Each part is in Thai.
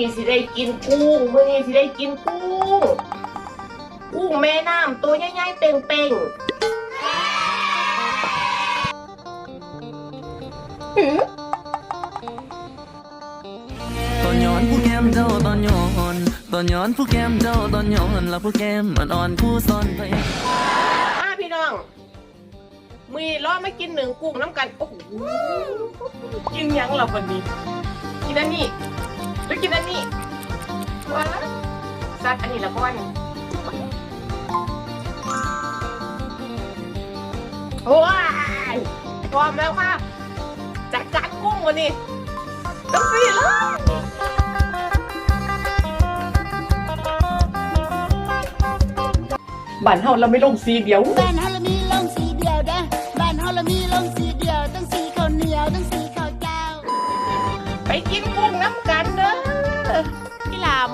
นี้สิได้กินกุ้งมื้อนี้สิได้กินกุ้งกุ้งแม่น้ำตัวใหญ่ๆเป่งๆหือตอนย้อนผู้แก้มเจ้าตอนย้อนตอนย้อนผู้แก้มเจ้าตอนย้อนแล้วผู้แก้มอ่อนๆผู้ซ่อนไปอ่าพี่น้องมีล้อมากินหนึ่งกุ้งน้ำกันโอ้โหกินหยังเราวันนี้กินอันนี้ หรือกินอันนี้ว้าซัดอันนี้ละก้อนว้ายพร้อมแล้วค่ะจัดการกุ้งวันนี้ต้องสีเลยบ้านเฮาเราไม่ลงสีเดียว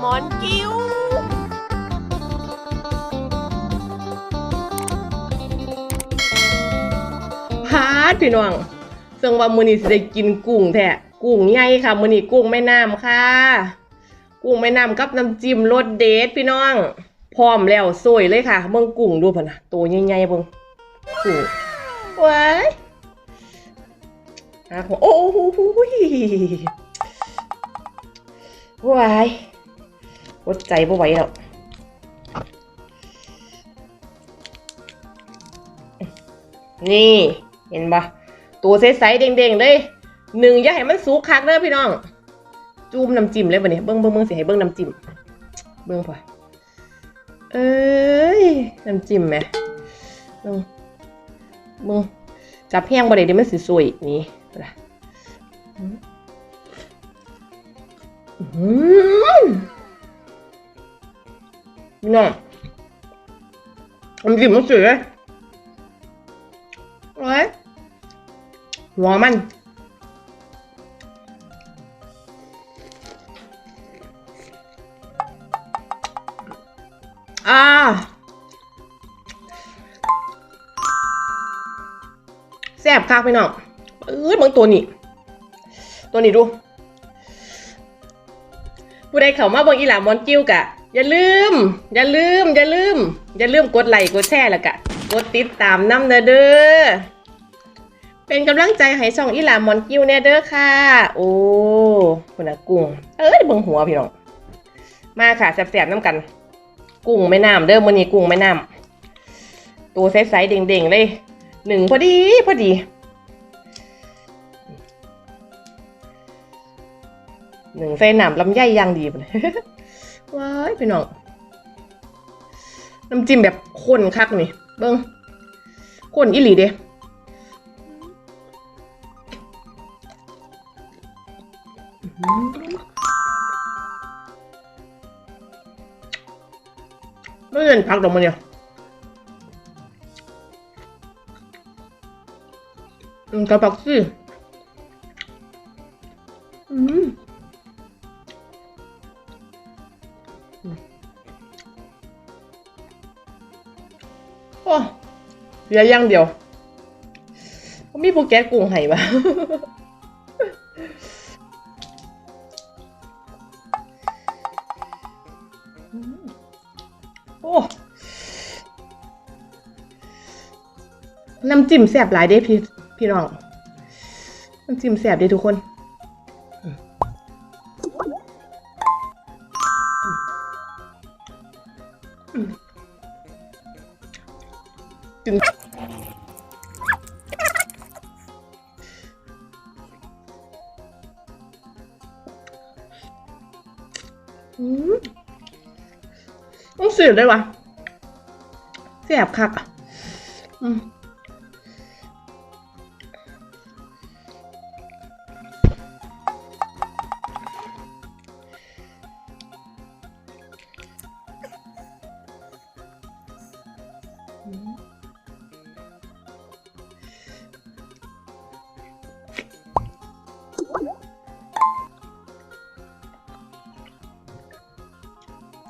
มอนกิ้วพาดพี่น้องซึ่งว่ามื้อนี้สิได้กินกุ้งแท้กุ้งใหญ่ค่ะมื้อนี้กุ้งแม่น้ำค่ะ กุ้งแม่น้ำกับน้ำจิ้มรสเดทพี่น้อง พร้อมแล้วสวยเลยค่ะเบิ่งกุ้งดูพ่นนะตัวใหญ่ๆเบิ่งกุ้งว้ายอะโอ้โหว้าย อดใจบ่ไหวแล้วนี่ เห็นปะตัวใสๆเด้งๆเลยหนึ่งอย่าให้มันสุกคักเด้อพี่น้อง จุ่มน้ำจิ้มเลยปะเนี่ยเบิ้งเบิ้งเบิ้งสิให้เบิ้งน้ำจิ้มเบิ้งพอเอ้ยน้ำจิ้มไหมเบิ้งเบิ้งจับแห้งบ่ได้เดี๋ยวมันสิสวยนี่ละอื้อหือ พี่น้องน้ำจิ้มมันสวยเลยโอ้ยหัวมันอ่าแซ่บคักพี่น้องเอ้ยเบางตัวนี้ ตัวนี้ดูผู้ใดเขามาเบิ่งอีหลามอนกิ้วกะ อย่าลืม อย่าลืม อย่าลืม อย่าลืมกดไลค์กดแชร์แล้วกะกดติดตามน้ำเด้อเด้อเป็นกำลังใจให้ช่องอีหลามอนกิ้วแน่เด้อค่ะ โอ้คุณนะกุ้ง เอ้ยเบิ่งหัวพี่น้อง มาค่ะแซ่บๆน้ำกัน กุ้งแม่น้ำเด้อมื้อนี้กุ้งแม่น้ำตัวใสๆเด้งๆเลยหนึ่งพอดีพอดี หนึ่งใส่น้ำลำไยอย่างดีพุ่น ว้ายพี่น้อง น้ำจิ้มแบบข้นคักนี่ เบิ้งข้นอีหลีเด้ไม่เห็นพักดอกมันเนี่ยอืมกระปักสิ โอ้เหลืออย่างเดียวมีโปรแกรมกุ้งไห้ปะโอ้ น้ำจิ้มแซ่บหลายเด้พี่พี่น้อง น้ำจิ้มแซ่บเด้ทุกคน กินอืมต้องเสียได้วะแสบคักอะ อืม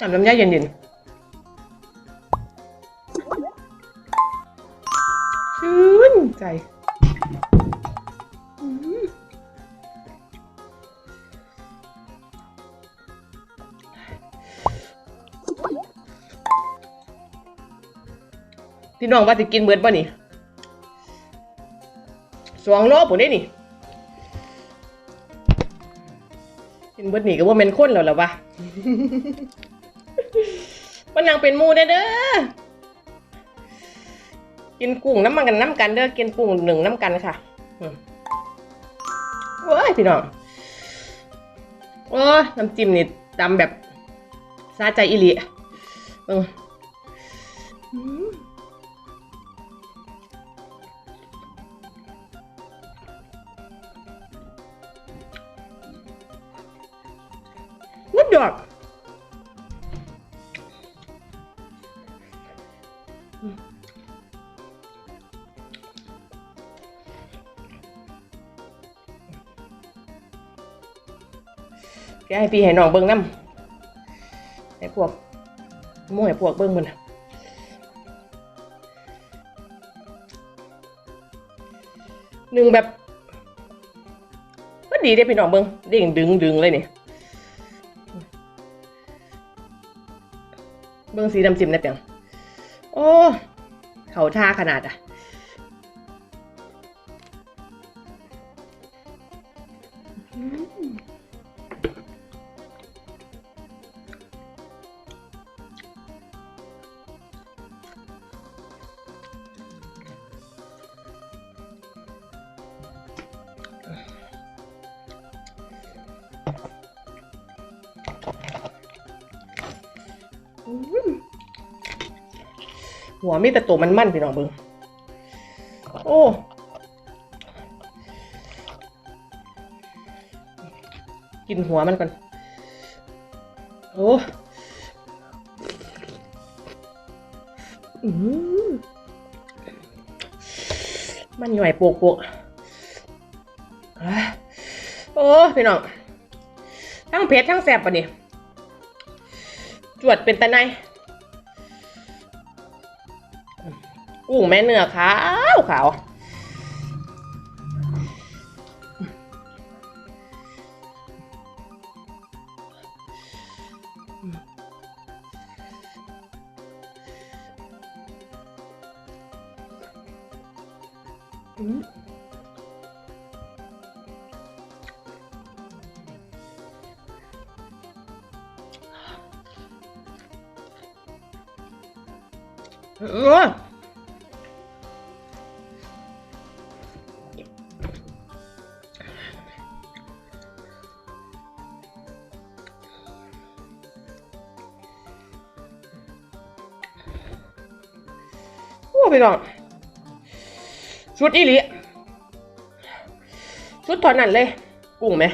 อาบน้ำยาเย็นๆชื่นใจที่น้องว่าจะกินเบิดป่ะนี่สวงโลผมได้นี่ กินเบิดนี่ก็ว่าเป็นคนแล้วหรอวะ นนางเป็นมูเด้อเด้อ กินกุ้งน้ำมันกันน้ำกันเด้อ กินกุ้งหนึ่งน้ำกันค่ะอืมโอ้ยพี่น้องโอ้ยน้ำจิ้มนี่ดำแบบซาใจอิลิเอออืมวุดดอก แกให้พี่ให้น้องเบิ่งน้ำให้พวกหมู่ให้พวกเบิ่งมันหนึ่งแบบก็ดีเด้พี่น้องเบิ่งเด้งดึงดึงเลยนี่เบิ่งสีดำจิมได้เปียง โอ้เขาท่าขนาดอะ หัวมีแต่ตัวมันมั่นพี่น้องเบิงโอ้กินหัวมันก่อน โอ้มมันหน่อยโปกโปกอะโอ้ พี่น้อง ทั้งเผ็ดทั้งแสบปะเนี่ยจวดเป็นตะไน กุ้งแม่เนื้อขาวขาวอื พี่น้องชุดอีหลีชุดถอนนั่นเลย กุ้งไหม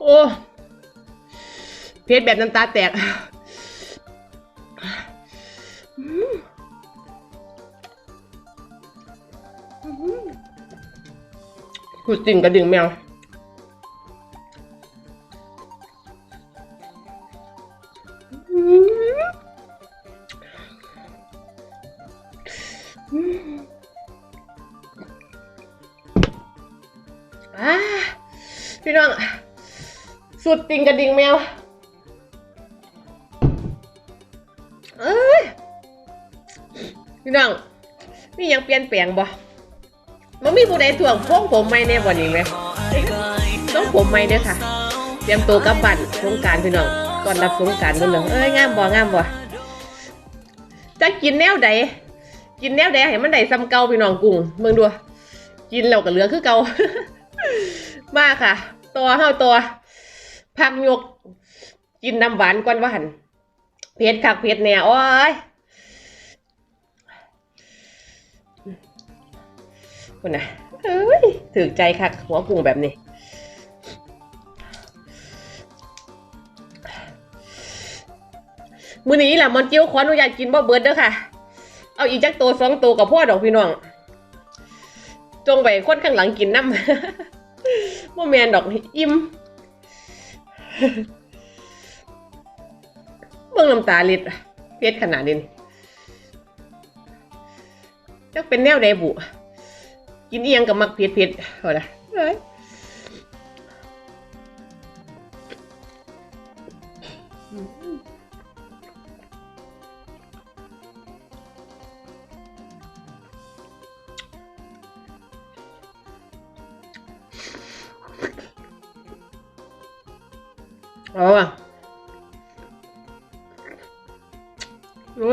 โอ้เพชรแบบน้ำตาแตกอืมอืมขุดติ่งกระดิ่งแมว พี่น้อง สุดติงกระดิ่งแมว เอ้ย พี่น้องมีหยังเปลี่ยนแปลงบ่มันมีผู้ใดถ่วงพวงผมไหมแน่บ่นี้ไหมต้องผมไหมเด้อค่ะ เตรียมตัวกลับบ้านสงการพี่น้องก่อนรับสงการเบิ่งเด้อเอ้ยงามบ่งามบ่จะกินแนวใด กินแนวใดให้มันได้ซ้ำเก่าพี่น้องกุ้งเบิ่งดูกินแล้วก็เหลือคือเก่ามาค่ะ ตัวเฮาตัวพักยก กินน้ำหวานก่อนว่าหันเผ็ดคักเผ็ดแน่โอ้ยคุณน่ะเอ้ยถือใจคักหัวกุ้งแบบนี้มื้อนี้แหละมอนเจิ้วขออนุญาตกินบ่เบิดเด้อค่ะ เอาอีกจักตัวสองตัวกับพ่อดอกพี่น้องจงไปคนข้างหลังกินน้ำบ่แมนดอกอิ่มเบิ่งน้ำตาลิดเพชรขนาดนี้จักเป็นแนวใดบุกินเอียงกับมักเผ็ดเผ็ดเอาละ เอาอะรู้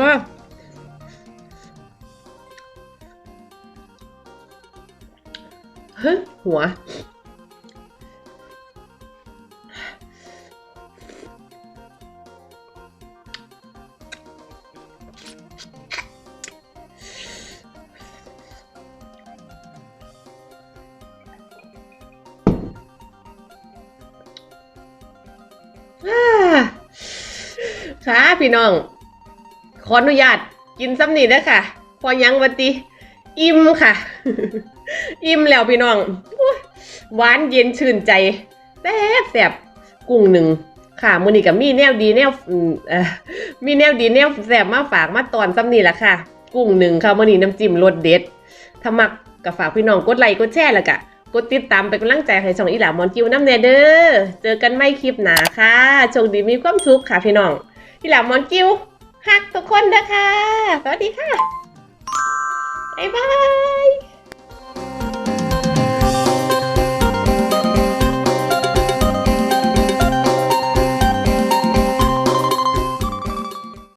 ค่ะพี่น้อง ขออนุญาตกินซ้ำนี่นะค่ะ พอยังวันตีอิ่มค่ะ อิ่มแล้วพี่น้อง หวานเย็นชื่นใจแซ่บแซ่บกุ้งหนึ่งค่ะมือนี้กับมีแนวดีแนวมีแนวดีแนวแซ่บมาฝากมาตอนซ้ำนี่แหละค่ะ กุ้งหนึ่งค่ะมือนี้น้ำจิ้มรสเด็ดถ้ามักก็ฝากพี่น้องกดไลค์กดแชร์แล้วก็กดติดตามเป็นกำลังใจให้ช่องอีหลามอนกิวน้ำเนเด้อเจอกันไม่คลิปหนาค่ะโชคดีมีความสุขค่ะพี่น้อง ที่หลามอนกิวฮักทุกคนนะคะ สวัสดีค่ะ บ๊ายบาย